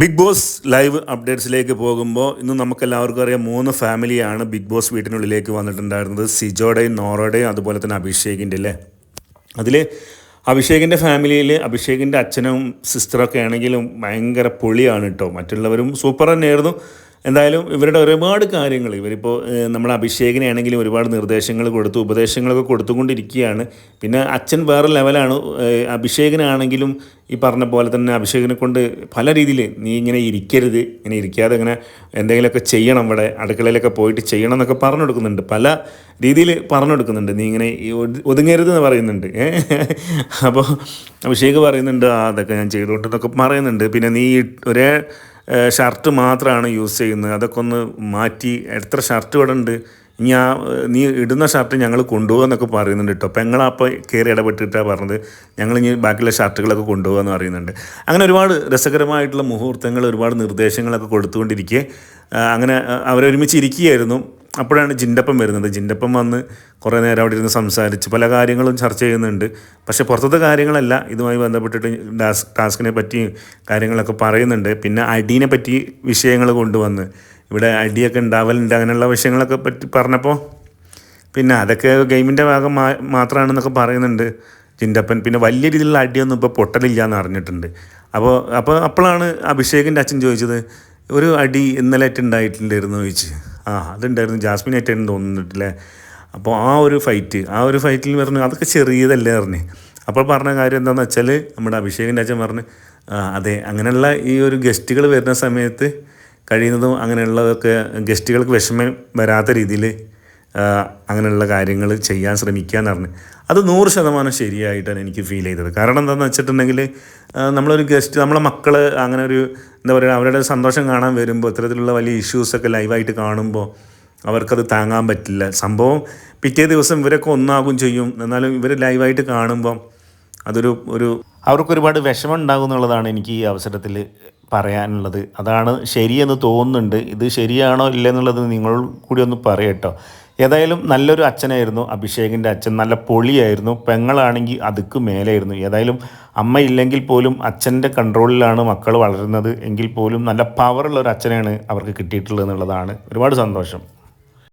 Big boss live അപ്ഡേറ്റ്സിലേക്ക് പോകുമ്പോൾ ഇന്ന് നമുക്കെല്ലാവർക്കും അറിയാം മൂന്ന് ഫാമിലിയാണ് ബിഗ് ബോസ് വീട്ടിനുള്ളിലേക്ക് വന്നിട്ടുണ്ടായിരുന്നത്. സിജോയുടെയും നോറയുടെയും അതുപോലെ തന്നെ അഭിഷേകിന്റെ അല്ലേ? അതിൽ അഭിഷേകിന്റെ ഫാമിലിയിൽ അഭിഷേകിന്റെ അച്ഛനും സിസ്റ്ററൊക്കെ ആണെങ്കിലും ഭയങ്കര പൊളിയാണ് കേട്ടോ മറ്റുള്ളവരും സൂപ്പർ തന്നെയായിരുന്നു. എന്തായാലും ഇവരുടെ ഒരുപാട് കാര്യങ്ങൾ ഇവരിപ്പോൾ നമ്മൾ അഭിഷേകിനാണെങ്കിലും ഒരുപാട് നിർദ്ദേശങ്ങൾ കൊടുത്തു ഉപദേശങ്ങളൊക്കെ കൊടുത്തുകൊണ്ടിരിക്കുകയാണ്. പിന്നെ അച്ഛൻ വേറെ ലെവലാണ് അഭിഷേകനാണെങ്കിലും ഈ പറഞ്ഞ പോലെ തന്നെ അഭിഷേകിനെ കൊണ്ട് പല രീതിയിൽ നീ ഇങ്ങനെ ഇരിക്കരുത് ഇങ്ങനെ ഇരിക്കാതെ ഇങ്ങനെ എന്തെങ്കിലുമൊക്കെ ചെയ്യണം ഇവിടെ അടുക്കളയിലൊക്കെ പോയിട്ട് ചെയ്യണം എന്നൊക്കെ പറഞ്ഞു കൊടുക്കുന്നുണ്ട്. പല രീതിയിൽ പറഞ്ഞു കൊടുക്കുന്നുണ്ട്. നീ ഇങ്ങനെ ഒതുങ്ങരുത് എന്ന് പറയുന്നുണ്ട്. അപ്പോൾ അഭിഷേക് പറയുന്നുണ്ട് ആ അതൊക്കെ ഞാൻ ചെയ്തുകൊണ്ടെന്നൊക്കെ പറയുന്നുണ്ട്. പിന്നെ നീ ഒരേ ഷർട്ട് മാത്രമാണ് യൂസ് ചെയ്യുന്നത്. അതൊക്കെ ഒന്ന് മാറ്റി. എത്ര ഷർട്ട് ഇവിടെ ഉണ്ട് ആ നീ ഇടുന്ന ഷർട്ട് ഞങ്ങൾ കൊണ്ടുപോകാമെന്നൊക്കെ പറയുന്നുണ്ട് കേട്ടോ പെങ്ങളപ്പോൾ കയറി ഇടപെട്ടിട്ടാണ് പറഞ്ഞത്. ഞങ്ങൾ ഇനി ബാക്കിയുള്ള ഷർട്ടുകളൊക്കെ കൊണ്ടുപോകാമെന്ന് പറയുന്നുണ്ട്. അങ്ങനെ ഒരുപാട് രസകരമായിട്ടുള്ള മുഹൂർത്തങ്ങൾ ഒരുപാട് നിർദ്ദേശങ്ങളൊക്കെ കൊടുത്തുകൊണ്ടിരിക്കെ. അങ്ങനെ അവരൊരുമിച്ച് ഇരിക്കുകയായിരുന്നു. അപ്പോഴാണ് ജിന്റപ്പം വരുന്നത്. ജിന്റപ്പം വന്ന് കുറേ നേരം അവിടെ ഇരുന്ന് സംസാരിച്ച് പല കാര്യങ്ങളും ചർച്ച ചെയ്യുന്നുണ്ട്. പക്ഷേ പുറത്തത്തെ കാര്യങ്ങളല്ല. ഇതുമായി ബന്ധപ്പെട്ടിട്ട് ടാസ് ടാസ്കിനെ പറ്റി കാര്യങ്ങളൊക്കെ പറയുന്നുണ്ട്. പിന്നെ അടീനെ പറ്റി വിഷയങ്ങൾ കൊണ്ടുവന്ന്. ഇവിടെ അടിയൊക്കെ ഉണ്ടാവലുണ്ട്. അങ്ങനെയുള്ള വിഷയങ്ങളൊക്കെ പറ്റി പറഞ്ഞപ്പോൾ പിന്നെ അതൊക്കെ ഗെയിമിന്റെ ഭാഗം മാത്രമാണെന്നൊക്കെ പറയുന്നുണ്ട് ജിന്റപ്പൻ പിന്നെ വലിയ രീതിയിലുള്ള അടിയൊന്നും ഇപ്പോൾ പൊട്ടലില്ല എന്ന് അറിഞ്ഞിട്ടുണ്ട്. അപ്പോൾ അപ്പോൾ അപ്പോഴാണ് അഭിഷേകിന്റെ അച്ഛൻ ചോദിച്ചത് ഒരു അടി ഇന്നലെ ഉണ്ടായിട്ടില്ലായിരുന്നു ചോദിച്ച്. ആ അതുണ്ടായിരുന്നു. ജാസ്മിൻ ആയിട്ടായിരുന്നു തോന്നുന്നിട്ടില്ലേ? അപ്പോൾ ആ ഒരു ഫൈറ്റ് ആ ഒരു ഫൈറ്റിൽ പറഞ്ഞു അതൊക്കെ ചെറിയതല്ലേ പറഞ്ഞു. അപ്പോൾ പറഞ്ഞ കാര്യം എന്താണെന്ന് വെച്ചാൽ നമ്മുടെ അഭിഷേകിന്റെ അച്ഛൻ പറഞ്ഞ് അതെ അങ്ങനെയുള്ള ഈ ഒരു ഗസ്റ്റുകൾ വരുന്ന സമയത്ത് കഴിയുന്നതും അങ്ങനെയുള്ളതൊക്കെ ഗസ്റ്റുകൾക്ക് വിഷമം വരാത്ത രീതിയിൽ അങ്ങനെയുള്ള കാര്യങ്ങൾ ചെയ്യാൻ ശ്രമിക്കുക എന്ന് പറഞ്ഞു. അത് നൂറ് ശതമാനം ശരിയായിട്ടാണ് എനിക്ക് ഫീൽ ചെയ്തത്. കാരണം എന്താണെന്ന് വെച്ചിട്ടുണ്ടെങ്കിൽ നമ്മളൊരു ഗസ്റ്റ് നമ്മളെ മക്കൾ അങ്ങനെ ഒരു എന്താ പറയുക അവരുടെ സന്തോഷം കാണാൻ വരുമ്പോൾ ഇത്തരത്തിലുള്ള വലിയ ഇഷ്യൂസൊക്കെ ലൈവായിട്ട് കാണുമ്പോൾ അവർക്കത് താങ്ങാൻ പറ്റില്ല. സംഭവം പിറ്റേ ദിവസം ഇവരൊക്കെ ഒന്നാകും ചെയ്യും. എന്നാലും ഇവർ ലൈവായിട്ട് കാണുമ്പോൾ അതൊരു ഒരു അവർക്കൊരുപാട് വിഷമം ഉണ്ടാകും എന്നുള്ളതാണ് എനിക്ക് ഈ അവസരത്തിൽ പറയാനുള്ളത്. അതാണ് ശരിയെന്ന് തോന്നുന്നുണ്ട്. ഇത് ശരിയാണോ ഇല്ലെന്നുള്ളത് നിങ്ങൾ കൂടി ഒന്ന് പറയട്ടോ ഏതായാലും നല്ലൊരു അച്ഛനായിരുന്നു അഭിഷേകിന്റെ അച്ഛൻ. നല്ല പൊളിയായിരുന്നു പെങ്ങളാണെങ്കിൽ അതുക്ക് മേലെയായിരുന്നു. ഏതായാലും അമ്മ ഇല്ലെങ്കിൽ പോലും അച്ഛന്റെ കൺട്രോളിലാണ് മക്കൾ വളരുന്നത്. എങ്കിൽ പോലും നല്ല പവറുള്ള ഒരു അച്ഛനെയാണ് അവർക്ക് കിട്ടിയിട്ടുള്ളത് എന്നുള്ളതാണ്. ഒരുപാട് സന്തോഷം.